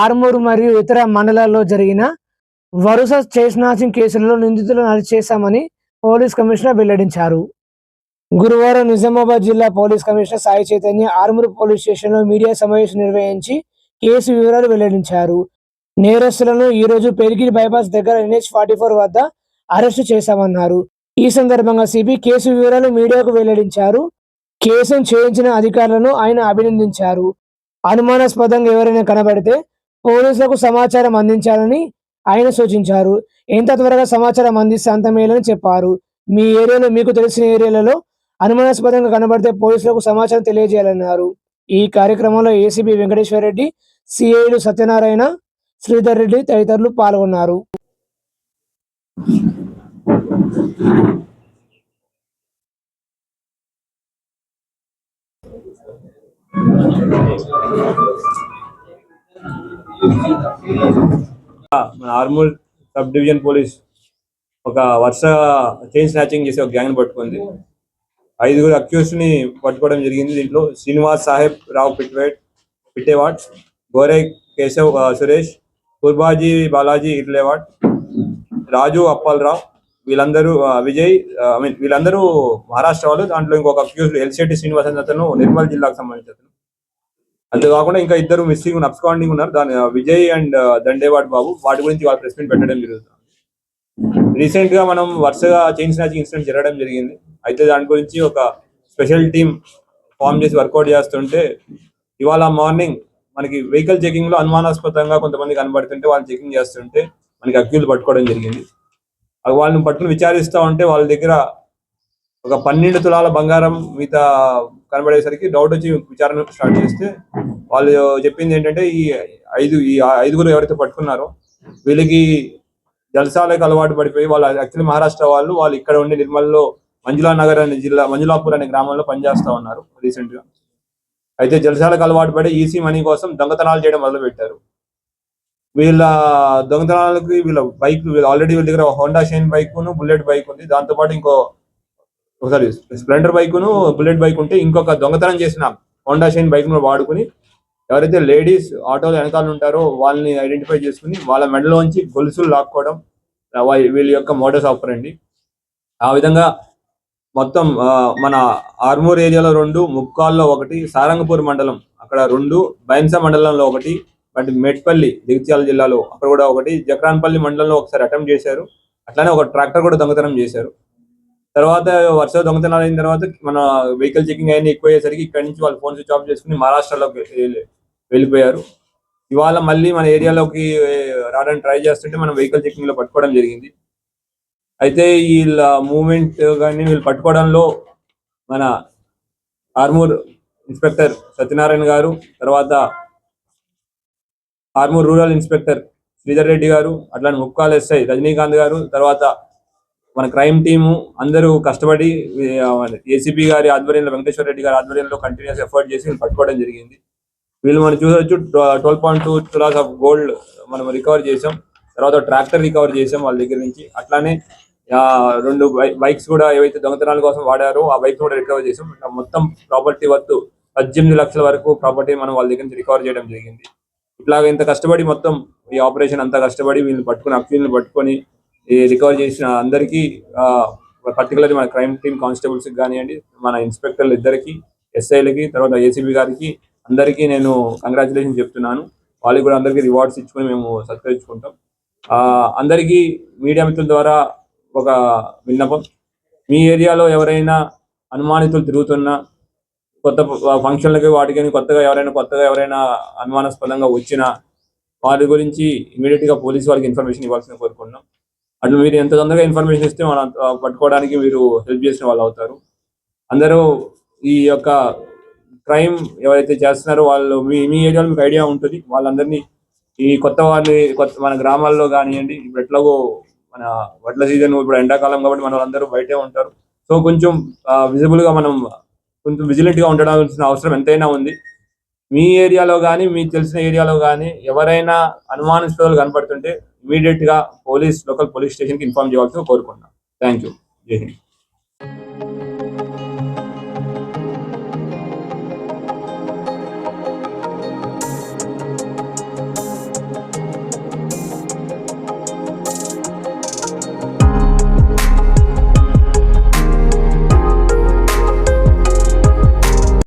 ఆర్మూరు మరియు ఇతర మండలాల్లో జరిగిన వరుస స్నాచింగ్ కేసులలో నిందితులను అరెస్ట్ చేశామని పోలీస్ కమిషనర్ వెల్లడించారు. గురువారం నిజామాబాద్ జిల్లా police commissioner Sai Chaitanya Armur police స్టేషన్లో మీడియా సమావేశం నిర్వహించి కేసు వివరాలు వెల్లడించారు. నేరస్తులను ఈ రోజు పెరిగిరి బైపాస్ దగ్గర ఎన్హెచ్ ఫార్టీ ఫోర్ వద్ద అరెస్టు చేశామన్నారు. ఈ సందర్భంగా సిబి కేసు వివరాలు మీడియాకు వెల్లడించారు. కేసును చేయించిన అధికారులను ఆయన అభినందించారు. అనుమానాస్పదంగా ఎవరైనా కనబడితే పోలీసులకు సమాచారం అందించాలని ఆయన సూచించారు. ఎంత త్వరగా సమాచారం అందిస్తే అంత మేలని చెప్పారు. మీ ఏరియాలో మీకు తెలిసిన ఏరియాలలో అనుమానాస్పదంగా కనబడితే పోలీసులకు సమాచారం తెలియజేయాలన్నారు. ఈ కార్యక్రమంలో ఏసీబీ వెంకటేశ్వర రెడ్డి సిఐలు సత్యనారాయణ శ్రీధర్ రెడ్డి తదితరులు పాల్గొన్నారు. మన ఆర్మూల్ సబ్ డివిజన్ పోలీస్ ఒక వరుస చైన్ స్నాచింగ్ చేసి ఒక గ్యాంగ్ పట్టుకుంది. ఐదుగురు అక్యూస్ని పట్టుకోవడం జరిగింది. దీంట్లో శ్రీనివాస్ సాహెబ్ రావు పిట్వేట్ పిట్టేవాట్ గోరే కేశవ్ సురేష్ కుర్బాజీ బాలాజీ ఇర్లేవాట్ రాజు అప్పాలరావు వీళ్ళందరూ విజయ్ ఐ మీన్ వీళ్ళందరూ మహారాష్ట్ర వాళ్ళు. దాంట్లో ఇంకొక అక్యూస్ ఎల్సిటి శ్రీనివాస్ అతను నిర్మల్ జిల్లాకు సంబంధించిన అతను. అంతేకాకుండా ఇంకా ఇద్దరు మిస్సింగ్ అబ్స్కాండింగ్ ఉన్నారు. దాని విజయ్ అండ్ దండేవాడ్ బాబు వాటి గురించి వాళ్ళ ప్రెస్ మీట్ పెట్టడం జరుగుతుంది. రీసెంట్గా మనం వరుసగా చైన్ స్నాచింగ్ ఇన్సిడెంట్ జరగడం జరిగింది. అయితే దాని గురించి ఒక స్పెషల్ టీమ్ ఫామ్ చేసి వర్కౌట్ చేస్తుంటే ఇవాళ మార్నింగ్ మనకి వెహికల్ చెకింగ్లో అనుమానాస్పదంగా కొంతమంది కనబడుతుంటే వాళ్ళు చెకింగ్ చేస్తుంటే మనకి అక్యూలు పట్టుకోవడం జరిగింది. వాళ్ళని పట్టుకుని విచారిస్తా ఉంటే వాళ్ళ దగ్గర ఒక పన్నెండు తులాల బంగారం మిగతా కనబడేసరికి డౌట్ వచ్చి విచారణ స్టార్ట్ చేస్తే వాళ్ళు చెప్పింది ఏంటంటే ఈ ఐదు ఈ ఐదుగురు ఎవరైతే పట్టుకున్నారో వీళ్ళకి జలసాలకు అలవాటు పడిపోయి వాళ్ళు యాక్చువల్లీ మహారాష్ట్ర వాళ్ళు వాళ్ళు ఇక్కడ ఉండే నిర్మల్లో మంజులా నగర్ అనే జిల్లా మంజులాపూర్ అనే గ్రామంలో పనిచేస్తా ఉన్నారు రీసెంట్గా అయితే జలసాలకు అలవాటు పడి ఈసీ మనీ కోసం దొంగతనాలు చేయడం మొదలు పెట్టారు వీళ్ళ దొంగతనాలకి వీళ్ళ బైక్ వీళ్ళు ఆల్రెడీ వీళ్ళ దగ్గర Honda Shine bike Bullet bike ఉంది. దాంతో పాటు ఇంకో ఒకసారి స్ప్లెండర్ బైక్ను బుల్లెట్ బైక్ ఉంటే ఇంకొక దొంగతనం చేసిన హోండా షైన్ బైక్ను వాడుకుని ఎవరైతే లేడీస్ ఆటోలు వెనకాల ఉంటారో వాళ్ళని ఐడెంటిఫై చేసుకుని వాళ్ళ మెడలోంచి గొలుసులు లాక్కోవడం వీళ్ళ యొక్క మోడల్స్ అండి. ఆ విధంగా మొత్తం మన ఆర్మూర్ ఏరియాలో రెండు ముక్కాల్లో ఒకటి సారంగపూర్ మండలం అక్కడ రెండు బైన్స మండలంలో ఒకటి బట్ మెట్పల్లి జగిత్యాల జిల్లాలో అక్కడ కూడా ఒకటి జక్రాన్పల్లి మండలంలో ఒకసారి అటెంప్ట్ చేశారు. అట్లానే ఒక ట్రాక్టర్ కూడా దొంగతనం చేశారు. తర్వాత వరుస దొంగతనాలు అయిన తర్వాత మన వెహికల్ చెకింగ్ అయిన ఎక్కువ అయ్యేసరికి ఇక్కడ నుంచి వాళ్ళు ఫోన్ స్విచ్ ఆఫ్ చేసుకుని మహారాష్ట్రలోకి వెళ్ళిపోయారు. ఇవాళ మళ్ళీ మన ఏరియాలోకి రావడానికి ట్రై చేస్తుంటే మనం వెహికల్ చెకింగ్లో పట్టుకోవడం జరిగింది. అయితే వీళ్ళ మూమెంట్ కానీ వీళ్ళు పట్టుకోవడంలో మన ఆర్మూర్ ఇన్స్పెక్టర్ సత్యనారాయణ గారు తర్వాత ఆర్మూర్ రూరల్ ఇన్స్పెక్టర్ శ్రీధర్ రెడ్డి గారు అట్లానే ముక్కాల్ ఎస్ఐ రజనీకాంత్ గారు తర్వాత మన క్రైమ్ టీము అందరూ కష్టపడి ఏసీపీ గారి ఆధ్వర్యంలో వెంకటేశ్వర రెడ్డి గారి ఆధ్వర్యంలో కంటిన్యూస్ ఎఫర్ట్ చేసి పట్టుకోవడం జరిగింది. వీళ్ళు మనం చూసొచ్చు twelve point two tolas of gold మనం రికవర్ చేసాం తర్వాత ట్రాక్టర్ రికవర్ చేసాం వాళ్ళ దగ్గర నుంచి. అట్లానే ఆ, రెండు బైక్స్ కూడా ఏవైతే దొంగతనాల కోసం వాడారో ఆ బైక్స్ కూడా రికవర్ చేసాం మొత్తం ప్రాపర్టీ వర్త్ పద్దెనిమిది లక్షల వరకు ప్రాపర్టీ మనం వాళ్ళ దగ్గర నుంచి రికవర్ చేయడం జరిగింది. ఇట్లాగ ఇంత కష్టపడి మొత్తం ఈ ఆపరేషన్ అంతా కష్టపడి వీళ్ళని పట్టుకుని అక్యూల్ని పట్టుకొని రికవర్ చేసిన అందరికీ పర్టికులర్లీ మన క్రైమ్ టీమ్ కానిస్టేబుల్స్ కానివ్వండి మన ఇన్స్పెక్టర్లు ఇద్దరికి ఎస్ఐలకి తర్వాత ఏసీబీ గారికి అందరికీ నేను కంగ్రాచులేషన్ చెప్తున్నాను. వాళ్ళకి కూడా అందరికీ రివార్డ్స్ ఇచ్చుకొని మేము సత్కరించుకుంటాం. అందరికీ మీడియా మిత్రుల ద్వారా ఒక విన్నపం. మీ ఏరియాలో ఎవరైనా అనుమానితులు తిరుగుతున్నా కొత్త ఫంక్షన్లకి వాటికి కొత్తగా ఎవరైనా కొత్తగా ఎవరైనా అనుమానాస్పదంగా వచ్చినా వారి గురించి ఇమీడియట్గా పోలీసు పోలీస్ వాళ్ళకి ఇన్ఫర్మేషన్ ఇవ్వాల్సిన కోరుకుంటున్నాం. అటు మీరు ఎంత తొందరగా ఇన్ఫర్మేషన్ ఇస్తే మనం పట్టుకోవడానికి మీరు హెల్ప్ చేసిన వాళ్ళు అవుతారు. అందరూ ఈ యొక్క క్రైమ్ ఎవరైతే చేస్తున్నారో వాళ్ళు మీ మీ ఏరియాలో మీకు ఐడియా ఉంటుంది. వాళ్ళందరినీ ఈ కొత్త వారిని కొత్త మన గ్రామాల్లో కానివ్వండి ఇప్పుడు ఎట్లాగో మన వడ్ల సీజన్ ఇప్పుడు ఎండాకాలం కాబట్టి మన వాళ్ళందరూ బయటే ఉంటారు. సో కొంచెం విజిబుల్గా మనం కొంచెం విజిలెంట్గా గా అవసరం ఎంతైనా ఉంది. మీ ఏరియాలో కానీ మీకు తెలిసిన ఏరియాలో కానీ ఎవరైనా అనుమానాస్పదాలు కనపడుతుంటే ఇమీడియట్ గా పోలీస్ లోకల్ పోలీస్ స్టేషన్ కి ఇన్ఫార్మ్ చేయాల్సి కోరుకుంటున్నాం థ్యాంక్ యూ జై హింద్